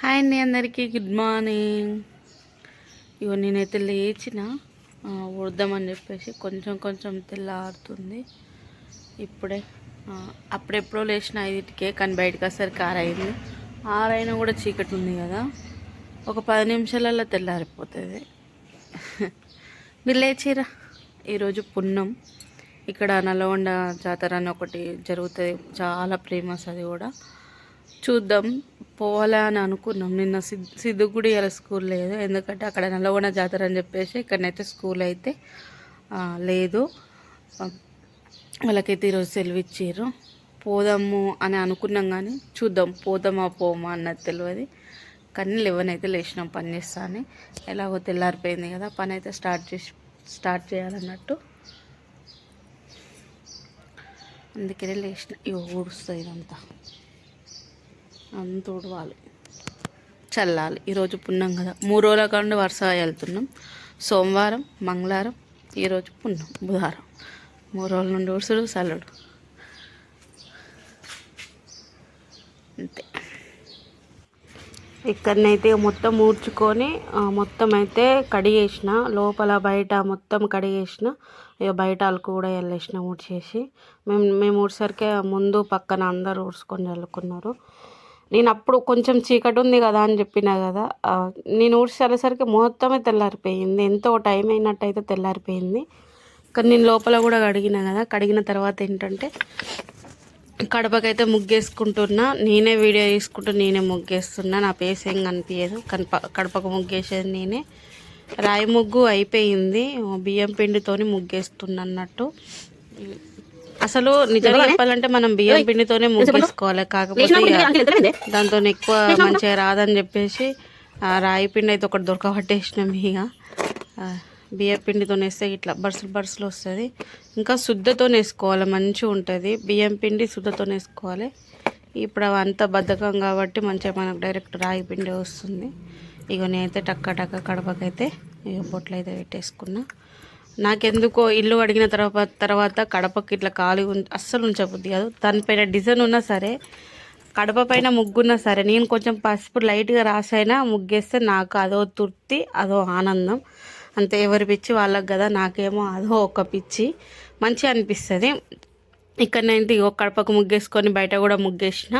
Hi అండి అందరికీ good morning. ఇగో నేనైతే లేచిన వద్దామని ఉడదామని చెప్పేసి కొంచెం కొంచెం తెల్లారుతుంది. ఇప్పుడే అప్పుడెప్పుడో లేచిన ఐదుకే కానీ బయటకు వస్తారు ఆరైంది ఆరైనా కూడా చీకటి ఉంది కదా. ఒక పది నిమిషాలలో తెల్లారిపోతుంది. మీరు లేచిరా ఈరోజు పున్నం. ఇక్కడ నల్లగొండ జాతర అని ఒకటి జరుగుతుంది. చాలా ఫేమస్ అది కూడా. చూద్దాం. పోవాలా అని అనుకున్నాం. నిన్న సిద్ సిద్ధుగుడి ఇలా స్కూల్ లేదు. ఎందుకంటే అక్కడ నల్లగొండ జాతర అని చెప్పేసి ఇక్కడనైతే స్కూల్ అయితే లేదు. వాళ్ళకైతే ఈరోజు సెలవు ఇచ్చారు పోదాము అని అనుకున్నాం కానీ చూద్దాం పోదామా పోమా అన్నది తెలియదు కానీ లెవెన్ అయితే లేచినాం పని చేస్తా అని ఎలాగో తెల్లారిపోయింది కదా పని అయితే స్టార్ట్ చేసి స్టార్ట్ చేయాలన్నట్టు. అందుకనే లేచిన ఇవ్వ ఊడుస్తుంది ఇదంతా. అంత ఉడవాలి చల్లాలి. ఈరోజు పున్నాం కదా. మూడు రోజుల కాండి వరుస వెళ్తున్నాం. సోమవారం మంగళవారం ఈరోజు పున్నాం బుధవారం. మూడు రోజుల నుండి ఊడ్చుడు చల్లడు. అంతే. ఇక్కడనైతే మొత్తం ఊడ్చుకొని మొత్తం అయితే కడిగేసిన. లోపల బయట మొత్తం కడిగేసిన. ఇక బయట అలుకు కూడా వెళ్ళేసిన ఊడ్చేసి. మేము మేము ఊడ్చేసరికి ముందు పక్కన అందరూ ఊడ్చుకొని చల్లుకున్నారు. నేను అప్పుడు కొంచెం చీకటి ఉంది కదా అని చెప్పిన కదా నేను ఊడ్చేసరికి మొత్తమే తెల్లారిపోయింది. ఎంతో టైం అయినట్టయితే తెల్లారిపోయింది. కానీ నేను లోపల కూడా కడిగిన కదా కడిగిన తర్వాత ఏంటంటే కడపకైతే ముగ్గేసుకుంటున్నా. నేనే వీడియో తీసుకుంటూ నేనే ముగ్గేస్తున్నా. నా పేస్ ఏం కనిపించదు కనప కడపకు ముగ్గేసేది నేనే. రాయి ముగ్గు అయిపోయింది. బియ్యం పిండితోని ముగ్గేస్తున్నా అన్నట్టు. అసలు నిజంగా చెప్పాలంటే మనం బియ్యం పిండితోనే ముగ్గేసుకోవాలి కాకపోతే దాంతో ఎక్కువ మంచిగా రాదని చెప్పేసి ఆ రాయి పిండి అయితే ఒకటి దొరకబట్టేసినాం ఇక. బియ్యం పిండితో వేస్తే ఇట్లా బర్సులు బర్సులు వస్తుంది. ఇంకా శుద్ధతో వేసుకోవాలి మంచిగా ఉంటుంది. బియ్యం పిండి శుద్ధతో వేసుకోవాలి. ఇప్పుడు అవి అంత బద్ధకం కాబట్టి మంచిగా మనకు డైరెక్ట్ రాగి పిండి వస్తుంది. ఇక నేనైతే టక్క టక్క కడపకైతే ఇక బొట్లు అయితే పెట్టేసుకున్నా. నాకెందుకో ఇల్లు అడిగిన తర్వాత తర్వాత కడపకి ఇట్లా ఖాళీ అస్సలు ఉంచబుద్ది కాదు. దానిపైన డిజైన్ ఉన్నా సరే కడప పైన ముగ్గున్నా సరే నేను కొంచెం పసుపు లైట్గా రాసైనా ముగ్గేస్తే నాకు అదో తృప్తి అదో ఆనందం. అంతే ఎవరి పిచ్చి వాళ్ళకి కదా నాకేమో అదో ఒక పిచ్చి. మంచిగా అనిపిస్తుంది. ఇక్కడనైతే ఇగో కడపకు ముగ్గేసుకొని బయట కూడా ముగ్గేసిన.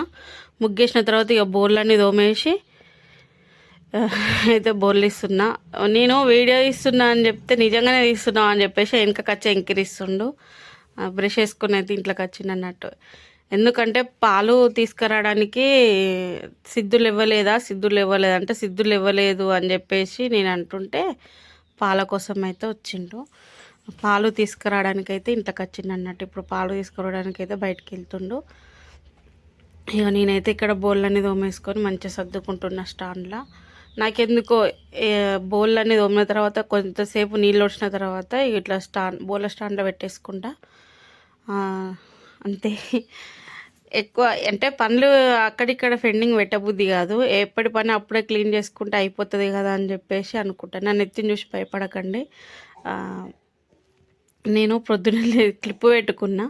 ముగ్గేసిన తర్వాత ఇక బోర్లన్నీ దోమేసి అయితే బోర్లు ఇస్తున్నా. నేను వీడియో ఇస్తున్నా అని చెప్తే నిజంగానే తీస్తున్నావు అని చెప్పేసి వెనక కచ్చి ఎంకిరిస్తుండు. బ్రష్ వేసుకుని అయితే ఇంట్లోకి వచ్చింది అన్నట్టు. ఎందుకంటే పాలు తీసుకురావడానికి సిద్ధులు ఇవ్వలేదా సిద్ధులు ఇవ్వలేదా అంటే సిద్ధులు ఇవ్వలేదు అని చెప్పేసి నేను అంటుంటే పాల కోసం అయితే వచ్చిండు. పాలు తీసుకురావడానికి అయితే ఇంట్లోకి వచ్చిండు అన్నట్టు. ఇప్పుడు పాలు తీసుకురావడానికి అయితే బయటికి వెళ్తుండు. ఇక నేనైతే ఇక్కడ బౌళ్ళన్నీ తోమేసుకొని మంచిగా సర్దుకుంటున్నా స్టాండ్లో. నాకెందుకో బౌల్ అనేది తోమిన తర్వాత కొంతసేపు నీళ్ళు వచ్చిన తర్వాత ఇట్లా స్టాండ్ బౌళ్ళ స్టాండ్లో పెట్టేసుకుంటా. అంతే. ఎక్కువ అంటే పనులు అక్కడిక్కడ ఫెండింగ్ పెట్టబుద్ధి కాదు. ఎప్పటి పని అప్పుడే క్లీన్ చేసుకుంటే అయిపోతుంది కదా అని చెప్పేసి అనుకుంటా. నన్ను ఎత్తిని చూసి భయపడకండి. నేను ప్రొద్దున క్లిప్ పెట్టుకున్నా.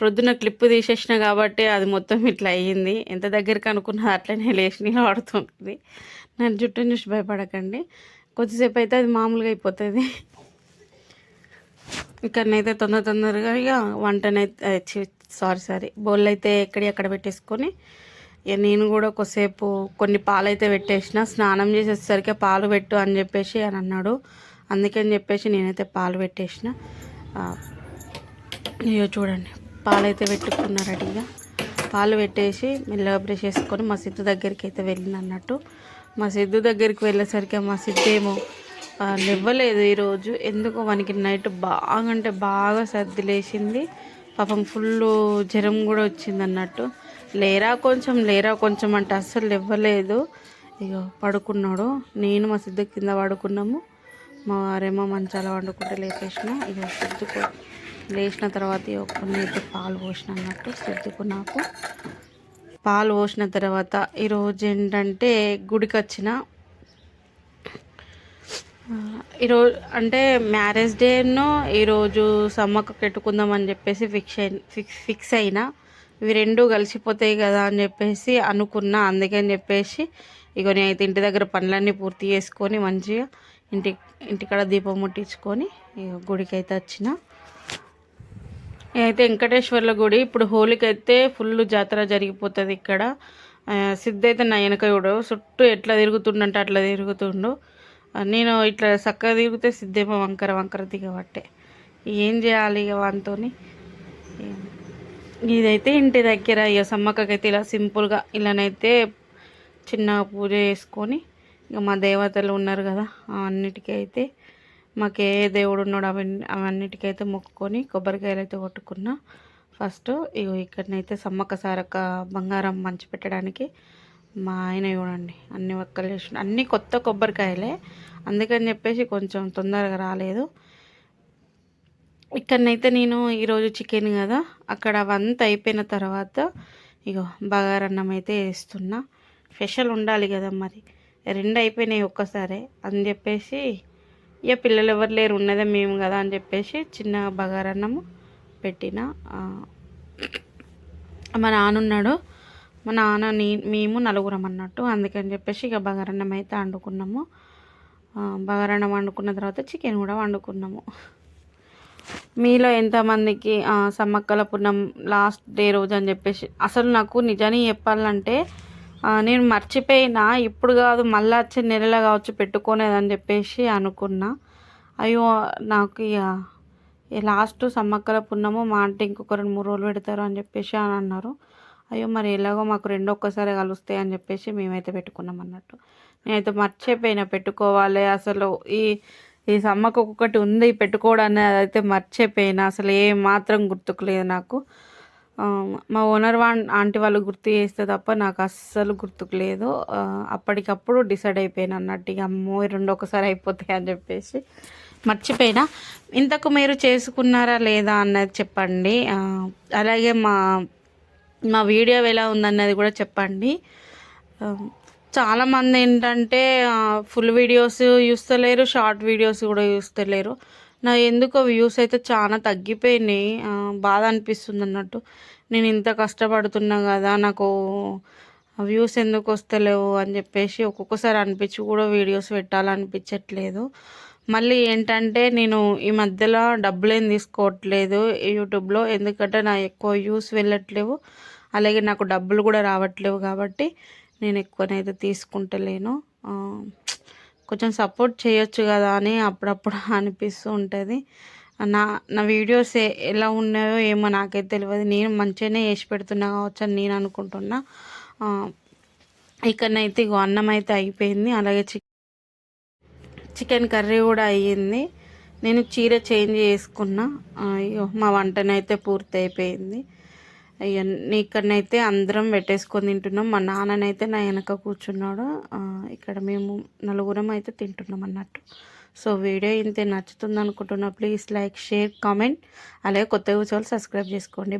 ప్రొద్దున క్లిప్ తీసేసిన కాబట్టి అది మొత్తం ఇట్లా అయ్యింది. ఎంత దగ్గరికి అనుకున్నా అట్లనే లేచి నిలబడుతుంది. నన్ను జుట్టుని చూసి భయపడకండి. కొద్దిసేపు అయితే అది మామూలుగా అయిపోతుంది. ఇక్కడనైతే తొందర తొందరగా ఇక వంటనైతే సారీ సారీ బౌల్ అయితే ఎక్కడి అక్కడ పెట్టేసుకొని ఇక నేను కూడా కొద్దిసేపు కొన్ని పాలు అయితే పెట్టేసిన. స్నానం చేసేసరికి పాలు పెట్టు అని చెప్పేసి అని అన్నాడు. అందుకని చెప్పేసి నేనైతే పాలు పెట్టేసిన. ఇయో చూడండి పాలు అయితే పెట్టుకున్నా రెడీగా పాలు పెట్టేసి మెల్లగా బ్రష్ చేసుకొని మా సిద్ధు దగ్గరికి అయితే వెళ్ళింది అన్నట్టు మా సిద్ధు దగ్గరికి వెళ్ళేసరికి మా సిద్ధు ఏమో ఆ, లేవ్వలేదు ఈరోజు. ఎందుకో మనకి నైట్ బాగా అంటే బాగా సర్ది లేచింది. పాపం ఫుల్ జ్వరం కూడా వచ్చింది అన్నట్టు లేరా కొంచెం లేరా కొంచెం అంటే అస్సలు ఇవ్వలేదు ఇక పడుకున్నాడు. నేను మా సిద్ధు కింద పడుకున్నాము. మా వారేమో మంచాల వండుకుంటే లేపేసిన ఇక సిద్ధుకు లేచిన తర్వాత కొన్ని అయితే పాలు పోసిన అన్నట్టు సిద్ధుకు నాకు. పాలు పోసిన తర్వాత ఈరోజు ఏంటంటే గుడికి వచ్చిన. ఈరోజు అంటే మ్యారేజ్ డేను ఈరోజు సమ్మక్క పెట్టుకుందాం అని చెప్పేసి ఫిక్స్ అయి ఫిక్స్ ఫిక్స్ అయినా. ఇవి రెండు కలిసిపోతాయి కదా అని చెప్పేసి అనుకున్నా. అందుకని చెప్పేసి ఇక నేనైతే ఇంటి దగ్గర పనులన్నీ పూర్తి చేసుకొని మంచిగా ఇంటి ఇంటికాడ దీపం ముట్టించుకొని గుడికి అయితే వచ్చిన. అయితే వెంకటేశ్వర్ల గుడి ఇప్పుడు హోలీకి అయితే ఫుల్ జాతర జరిగిపోతుంది ఇక్కడ. సిద్ధ అయితే నా వెనక చుట్టూ ఎట్లా తిరుగుతుండంటే అట్లా తిరుగుతుండు. నేను ఇట్లా చక్కగా తిరిగితే సిద్ధేమో వంకర వంకర దిగబట్టే ఏం చేయాలి ఇక వానితోని? ఇదైతే ఇంటి దగ్గర ఇక సమ్మక్కకైతే ఇలా సింపుల్గా ఇలానైతే చిన్న పూజ చేసుకొని ఇక మా దేవతలు ఉన్నారు కదా అన్నిటికైతే మాకు ఏ దేవుడు ఉన్నాడు అవన్నీ అవన్నిటికైతే మొక్కుకొని కొబ్బరికాయలు అయితే కొట్టుకున్నా. ఫస్ట్ ఇగో ఇక్కడనైతే సమ్మక్క సారక్క బంగారం మంచి పెట్టడానికి మా ఆయన చూడండి అన్ని ఒక్కలు వేసి అన్ని కొత్త కొబ్బరికాయలే. అందుకని చెప్పేసి కొంచెం తొందరగా రాలేదు. ఇక్కడనైతే నేను ఈరోజు చికెన్ కదా అక్కడ అవంతా అయిపోయిన తర్వాత ఇగో బగారన్నం అయితే వేస్తున్నా. స్పెషల్ ఉండాలి కదా మరి. రెండు అయిపోయినాయి ఒక్కసారే అని చెప్పేసి ఇక పిల్లలు ఎవరు లేరు ఉన్నదే మేము కదా అని చెప్పేసి చిన్న బగారన్నము పెట్టిన. మా నాన్న ఉన్నాడు మా నాన్న నీ మేము నలుగురం అన్నట్టు అందుకని చెప్పేసి ఇక బగారన్నం అయితే వండుకున్నాము. బగారన్నం వండుకున్న తర్వాత చికెన్ కూడా వండుకున్నాము. మీలో ఎంతమందికి సమ్మక్కల పున్నం లాస్ట్ డే రోజు అని చెప్పేసి అసలు నాకు నిజాన్ని చెప్పాలంటే నేను మర్చిపోయినా. ఇప్పుడు కాదు మళ్ళీ వచ్చే నెలలో కావచ్చు పెట్టుకోనేదని చెప్పేసి అనుకున్నా. అయ్యో నాకు ఇక లాస్ట్ సమ్మక్కల పున్నము మా అంటే ఇంకొక రెండు మూడు రోజులు పెడతారు అని చెప్పేసి అని అన్నారు. అయ్యో మరి ఎలాగో మాకు రెండు ఒక్కసారి కలుస్తాయి అని చెప్పేసి మేమైతే పెట్టుకున్నాం అన్నట్టు. నేనైతే మర్చిపోయినా పెట్టుకోవాలి. అసలు ఈ ఈ సమ్మకు ఒక్కొక్కటి ఉంది పెట్టుకోవడమనేది అయితే మర్చిపోయినా. అసలు ఏ మాత్రం గుర్తుకు లేదు నాకు. మా ఓనర్ వా ఆంటీ వాళ్ళు గుర్తు చేస్తే తప్ప నాకు అస్సలు గుర్తుకు లేదు. అప్పటికప్పుడు డిసైడ్ అయిపోయాను అన్నట్టు ఇక అమ్మో ఈ రెండు ఒకసారి అయిపోతాయి అని చెప్పేసి. మర్చిపోయినా. ఇంతకు మీరు చేసుకున్నారా లేదా అన్నది చెప్పండి. అలాగే మా మా వీడియో ఎలా ఉందన్నది కూడా చెప్పండి. చాలామంది ఏంటంటే ఫుల్ వీడియోస్ చూస్తలేరు షార్ట్ వీడియోస్ కూడా చూస్తలేరు నా ఎందుకో వ్యూస్ అయితే చాలా తగ్గిపోయినాయి. బాధ అనిపిస్తుంది అన్నట్టు. నేను ఇంత కష్టపడుతున్నా కదా నాకు వ్యూస్ ఎందుకు వస్తలేవు అని చెప్పేసి ఒక్కొక్కసారి అనిపించి కూడా వీడియోస్ పెట్టాలనిపించట్లేదు. మళ్ళీ ఏంటంటే నేను ఈ మధ్యలో డబ్బులు ఏం తీసుకోవట్లేదు యూట్యూబ్లో ఎందుకంటే నా ఎక్కువ వ్యూస్ వెళ్ళట్లేవు. అలాగే నాకు డబ్బులు కూడా రావట్లేవు కాబట్టి నేను ఎక్కువనైతే తీసుకుంటలేను. కొంచెం సపోర్ట్ చేయొచ్చు కదా అని అప్పుడప్పుడు అనిపిస్తూ ఉంటుంది. నా నా వీడియోస్ ఎలా ఉన్నాయో ఏమో నాకైతే తెలియదు నేను మంచిగానే వేసి పెడుతున్నా కావచ్చు అని నేను అనుకుంటున్నా. ఇక్కడనైతే ఇగో అన్నం అయితే అయిపోయింది. అలాగే చికెన్ చికెన్ కర్రీ కూడా అయ్యింది. నేను చీర చేంజ్ చేసుకున్నా. అయ్యో మా వంటనైతే పూర్తి అయిపోయింది అయ్యో ఇక్కడనైతే అందరం పెట్టేసుకొని తింటున్నాం. మా నాన్ననైతే నా వెనక కూర్చున్నాడు. ఆ, ఇక్కడ మేము నలుగురం అయితే తింటున్నాం అన్నట్టు. సో వీడియో ఇంతే నచ్చుతుంది అనుకుంటున్నా ప్లీజ్ లైక్ షేర్ కామెంట్. అలాగే కొత్త కూర్చోవాలి సబ్స్క్రైబ్ చేసుకోండి.